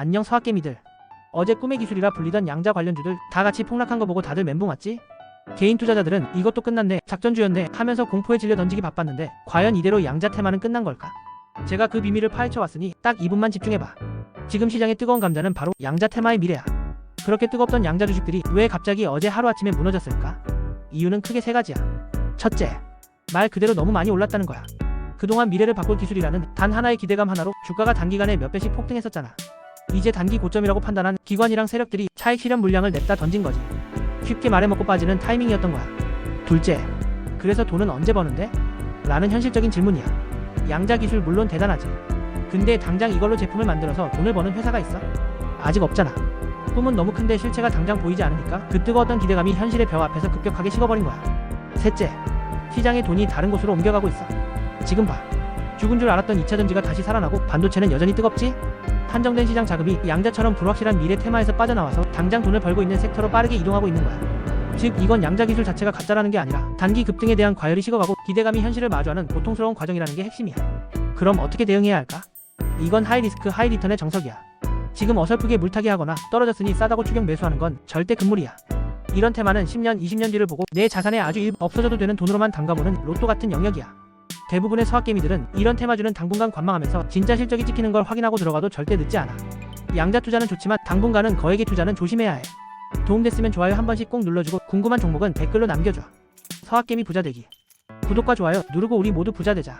안녕 서학개미들. 어제 꿈의 기술이라 불리던 양자 관련주들 다 같이 폭락한 거 보고 다들 멘붕 왔지? 개인 투자자들은 이것도 끝났네, 작전주였네 하면서 공포에 질려 던지기 바빴는데 과연 이대로 양자 테마는 끝난 걸까? 제가 그 비밀을 파헤쳐 왔으니 딱 2분만 집중해봐. 지금 시장의 뜨거운 감자는 바로 양자 테마의 미래야. 그렇게 뜨겁던 양자 주식들이 왜 갑자기 어제 하루아침에 무너졌을까? 이유는 크게 세 가지야. 첫째, 말 그대로 너무 많이 올랐다는 거야. 그동안 미래를 바꿀 기술이라는 단 하나의 기대감 하나로 주가가 단기간에 몇 배씩 폭등했었잖아. 이제 단기 고점이라고 판단한 기관이랑 세력들이 차익 실현 물량을 냈다 던진 거지. 쉽게 말해 먹고 빠지는 타이밍이었던 거야. 둘째, 그래서 돈은 언제 버는데? 라는 현실적인 질문이야. 양자 기술 물론 대단하지. 근데 당장 이걸로 제품을 만들어서 돈을 버는 회사가 있어? 아직 없잖아. 꿈은 너무 큰데 실체가 당장 보이지 않으니까 그 뜨거웠던 기대감이 현실의 벼 앞에서 급격하게 식어버린 거야. 셋째, 시장의 돈이 다른 곳으로 옮겨가고 있어. 지금 봐. 죽은 줄 알았던 2차 전지가 다시 살아나고 반도체는 여전히 뜨겁지? 한정된 시장 자금이 양자처럼 불확실한 미래 테마에서 빠져나와서 당장 돈을 벌고 있는 섹터로 빠르게 이동하고 있는 거야. 즉 이건 양자 기술 자체가 가짜라는 게 아니라 단기 급등에 대한 과열이 식어가고 기대감이 현실을 마주하는 고통스러운 과정이라는 게 핵심이야. 그럼 어떻게 대응해야 할까? 이건 하이 리스크 하이 리턴의 정석이야. 지금 어설프게 물타기 하거나 떨어졌으니 싸다고 추격 매수하는 건 절대 금물이야. 이런 테마는 10년, 20년 뒤를 보고 내 자산의 아주 일부 없어져도 되는 돈으로만 담가보는 로또 같은 영역이야. 대부분의 서학개미들은 이런 테마주는 당분간 관망하면서 진짜 실적이 찍히는 걸 확인하고 들어가도 절대 늦지 않아. 양자 투자는 좋지만 당분간은 거액의 투자는 조심해야 해. 도움됐으면 좋아요 한 번씩 꼭 눌러주고 궁금한 종목은 댓글로 남겨줘. 서학개미 부자 되기. 구독과 좋아요 누르고 우리 모두 부자 되자.